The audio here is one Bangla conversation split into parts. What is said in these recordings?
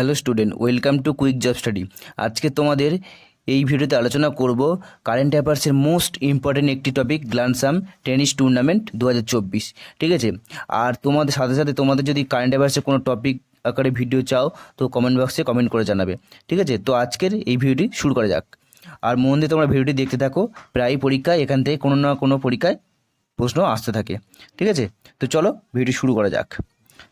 Hello student, welcome to quick job study. আজকে তোমাদের এই ভিডিওতে আলোচনা করব কারেন্ট অ্যাফেয়ার্সের মোস্ট ইম্পর্টেন্ট একটি topic grand slam tennis tournament দু হাজার চব্বিশ, ঠিক আছে? আর তোমাদের সাথে সাথে তোমাদের যদি কারেন্ট অ্যাফেয়ার্সের কোনো টপিক আকারে ভিডিও চাও, তো কমেন্ট বক্সে কমেন্ট করে জানাবে, ঠিক আছে? তো আজকের এই ভিডিওটি শুরু করা যাক। আর মন দিয়ে তোমরা ভিডিওটি দেখতে থাকো, প্রায় পরীক্ষায়, এখান থেকে কোনো না কোনো পরীক্ষায় প্রশ্ন আসতে থাকে, ঠিক আছে? তো চলো ভিডিও শুরু করা যাক।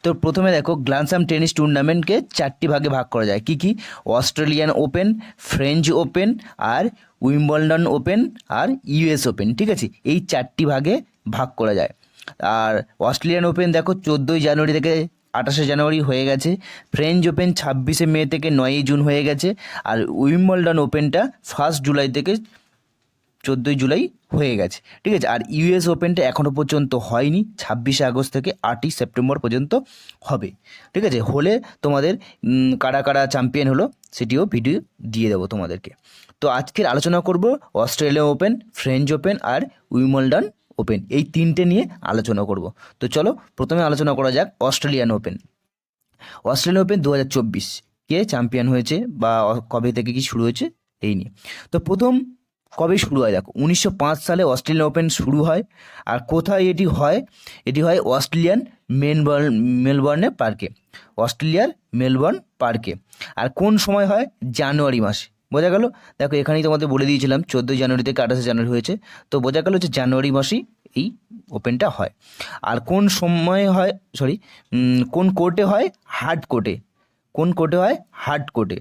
তো প্রথমে দেখো গ্লানসাম টেনিস টুর্নামেন্টকে চারটি ভাগে ভাগ করা যায়। কি কি? অস্ট্রেলিয়ান ওপেন ফ্রেঞ্চ ওপেন আর উইম্বলডন ওপেন আর ইউএস ওপেন ঠিক আছে? এই চারটি ভাগে ভাগ করা যায়। আর অস্ট্রেলিয়ান ওপেন দেখো চোদ্দোই জানুয়ারি থেকে আঠাশে জানুয়ারি হয়ে গেছে। ফ্রেঞ্চ ওপেন ছাব্বিশে মে থেকে নয়ই জুন হয়ে গেছে। আর উইম্বলডন ওপেনটা ফার্স্ট জুলাই থেকে চোদ্দোই জুলাই হয়ে গেছে। ঠিক আছে? আর ইউএস ওপেনটা এখনও পর্যন্ত হয়নি, ছাব্বিশে আগস্ট থেকে আটই সেপ্টেম্বর পর্যন্ত হবে। ঠিক আছে? হলে তোমাদের কারা কারা চ্যাম্পিয়ন হলো সেটিও ভিডিও দিয়ে দেবো তোমাদেরকে। তো আজকের আলোচনা করব অস্ট্রেলিয়া ওপেন, ফ্রেঞ্চ ওপেন আর উইমলডন ওপেন। এই তিনটে নিয়ে আলোচনা করব। তো চলো, প্রথমে আলোচনা করা যাক অস্ট্রেলিয়ান ওপেন। অস্ট্রেলিয়ান ওপেন দু হাজার চব্বিশ কে চ্যাম্পিয়ন হয়েছে বা কবে থেকে কি শুরু হয়েছে, এই নিয়ে। তো প্রথম কবে শুরু হয়? দেখো, উনিশশো পাঁচ সালে অস্ট্রেলিয়ান ওপেন শুরু হয়। আর কোথায় এটি হয়? এটি হয় অস্ট্রেলিয়ান মেলবর্ন মেলবর্নে পার্কে। অস্ট্রেলিয়ার মেলবর্ন পার্কে। আর কোন সময় হয়? জানুয়ারি মাসে। বোঝা গেল? দেখো, এখানেই তোমাদের বলে দিয়েছিলাম, চোদ্দোই জানুয়ারি থেকে আঠাশে জানুয়ারি হয়েছে। তো বোঝা গেল যে জানুয়ারি মাসেই এই ওপেনটা হয়। আর কোন সময় হয়? সরি কোন কোর্টে হয়? হার্ড কোর্টে। কোন কোর্টে হয়? হার্ড কোর্টে।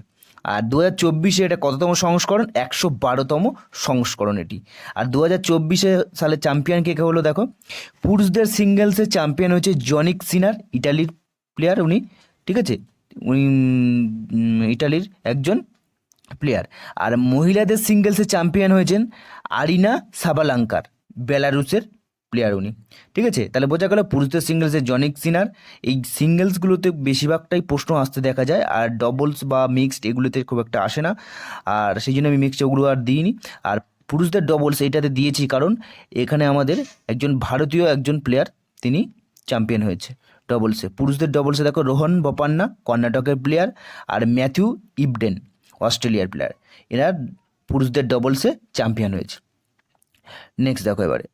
আর দু হাজার চব্বিশে এটা কততম সংস্করণ? একশো বারোতম সংস্করণ এটি। আর দু হাজার চব্বিশে সালে চ্যাম্পিয়ন কে কে হলো দেখো? পুরুষদের সিঙ্গেলসে চ্যাম্পিয়ন হয়েছে জনিক সিনার, ইটালির প্লেয়ার উনি, ঠিক আছে? উনি ইটালির একজন প্লেয়ার আর মহিলাদের সিঙ্গেলসে চ্যাম্পিয়ন হয়েছেন আরিনা সাবালাঙ্কার, বেলারুসের প্লেয়ার উনি। ঠিক আছে? তাহলে বোঝা গেল পুরুষদের সিঙ্গেলসে জনিক সিনার এই সিঙ্গেলসগুলোতে বেশিরভাগটাই প্রশ্ন আসতে দেখা যায়, আর ডবলস বা মিক্সড এগুলোতে খুব একটা আসে না। আর সেই জন্য আমি মিক্সড ওগুলো আর দিইনি। আর পুরুষদের ডবলস এইটাতে দিয়েছি কারণ এখানে আমাদের একজন ভারতীয় একজন প্লেয়ার তিনি চ্যাম্পিয়ন হয়েছে ডবলসে পুরুষদের ডবলসে দেখো রোহন বপান্না, কর্ণাটকের প্লেয়ার আর ম্যাথিউ ইবডেন, অস্ট্রেলিয়ার প্লেয়ার এরা পুরুষদের ডবলসে চ্যাম্পিয়ন হয়েছে। নেক্সট দেখো এবারে।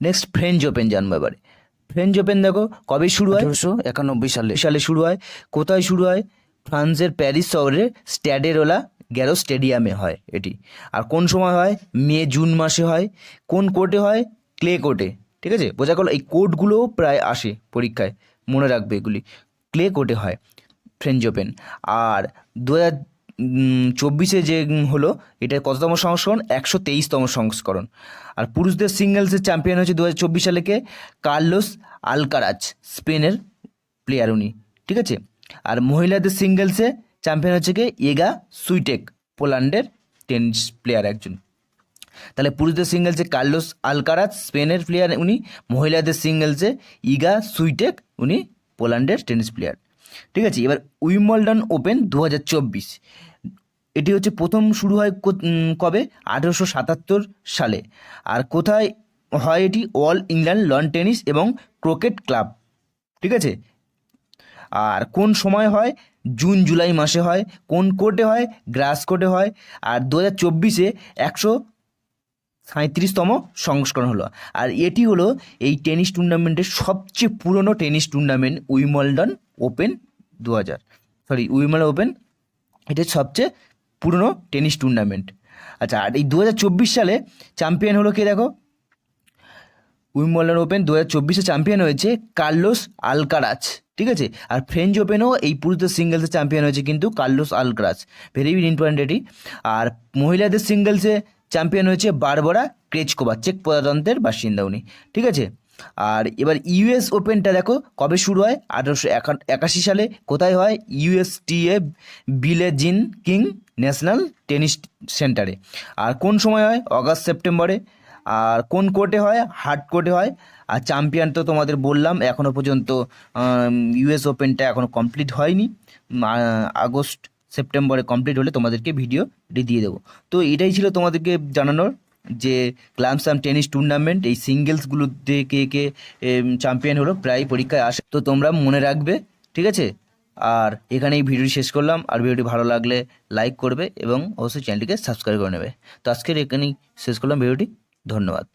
নেক্সট ফ্রেঞ্চ ওপেন জানব এবারে। ফ্রেঞ্চ ওপেন দেখো কবে শুরু হয়? আঠারোশো একানব্বই সালে। সালে শুরু হয়। কোথায় শুরু হয়? ফ্রান্সের প্যারিস শহরের স্ট্যাডেরোলা গ্যারো স্টেডিয়ামে হয় এটি। আর কোন সময় হয়? মে জুন মাসে হয়। কোন কোর্টে হয়? ক্লে কোর্টে। ঠিক আছে? বোঝা গেল এই কোর্টগুলোও প্রায় আসে পরীক্ষায়। মনে রাখবে এগুলি। ক্লে কোর্টে হয় ফ্রেঞ্চ ওপেন আর দু হাজার চব্বিশে যে হলো, এটা কততম সংস্করণ? একশো তেইশতম সংস্করণ। আর পুরুষদের সিঙ্গেলসের চ্যাম্পিয়ন হচ্ছে দু হাজার চব্বিশ সালে কে? কার্লোস আলকারাজ, স্পেনের প্লেয়ার উনি। ঠিক আছে? আর মহিলাদের সিঙ্গেলসে চ্যাম্পিয়ন হচ্ছে কে? এগা সুইটেক, পোল্যান্ডের টেনিস প্লেয়ার একজন। তাহলে পুরুষদের সিঙ্গেলসে কার্লোস আলকারাজ, স্পেনের প্লেয়ার উনি, মহিলাদের সিঙ্গেলসে ইগা সুইটেক, উনি পোল্যান্ডের টেনিস প্লেয়ার ঠিক আছে? এবার উইম্বলডন ওপেন দু হাজার চব্বিশ। এটি হচ্ছে প্রথম শুরু হয় কবে? আঠেরোশো সাতাত্তর সালে। আর কোথায় হয় এটি? অল ইংল্যান্ড লন টেনিস এবং ক্রিকেট ক্লাব। ঠিক আছে? আর কোন সময় হয়? জুন, জুলাই মাসে হয়। কোন কোর্টে হয়? গ্রাস কোর্টে হয়। আর দু হাজার চব্বিশে একশো সাঁত্রিশতম সংস্করণ হলো। আর এটি হলো এই টেনিস টুর্নামেন্টের সবচেয়ে পুরনো টেনিস টুর্নামেন্ট উইমলডন ওপেন দু হাজার সরি উইমল ওপেন, এটা সবচেয়ে পুরনো টেনিস টুর্নামেন্ট। আচ্ছা আর এই দু হাজার চব্বিশ সালে চ্যাম্পিয়ন হলো কে দেখো? উইম্বলডন ওপেন দু হাজার চব্বিশে চ্যাম্পিয়ন হয়েছে কার্লোস আলকারাজ ঠিক আছে? আর ফ্রেঞ্চ ওপেনও এই পুরুষদের সিঙ্গেলসে চ্যাম্পিয়ন হয়েছে কিন্তু কার্লোস আলকারাজ ভেরি ইম্পর্টেন্ট এটি। আর মহিলাদের সিঙ্গেলসে চ্যাম্পিয়ন হয়েছে বারবরা ক্রেচকোবা চেক প্রজাতন্ত্রের বাসিন্দা উনি, ঠিক আছে? আর এবার ইউএস ওপেনটা দেখো, কবে শুরু হয়? আঠারোশো একাশি সালে কোথায় হয়? USTA Billie Jean king national tennis সেন্টারে আর কোন সময় হয়? অগাস্ট সেপ্টেম্বরে আর কোন কোর্টে হয়? হার্ড কোর্টে হয়। আর চ্যাম্পিয়ন তো তোমাদের বললাম এখনও পর্যন্ত ইউএস ওপেনটা এখনও কমপ্লিট হয়নি। আগস্ট সেপ্টেম্বরে কমপ্লিট হলে তোমাদেরকে ভিডিও দিয়ে দেবো। তো এটাই ছিল তোমাদেরকে জানানোর যে গ্লামসাম টেনিস টুর্নামেন্ট, এই সিঙ্গেলসগুলোতে কে কে চ্যাম্পিয়ন হলো প্রায় পরীক্ষায় আসে। তো তোমরা মনে রাখবে, ঠিক আছে? আর এখানে এই ভিডিওটি শেষ করলাম। আর ভিডিওটি ভালো লাগলে লাইক করবে এবং অবশ্যই চ্যানেলটিকে সাবস্ক্রাইব করে নেবে। তো আজকের এখানেই শেষ করলাম। ভিডিওটি ধন্যবাদ।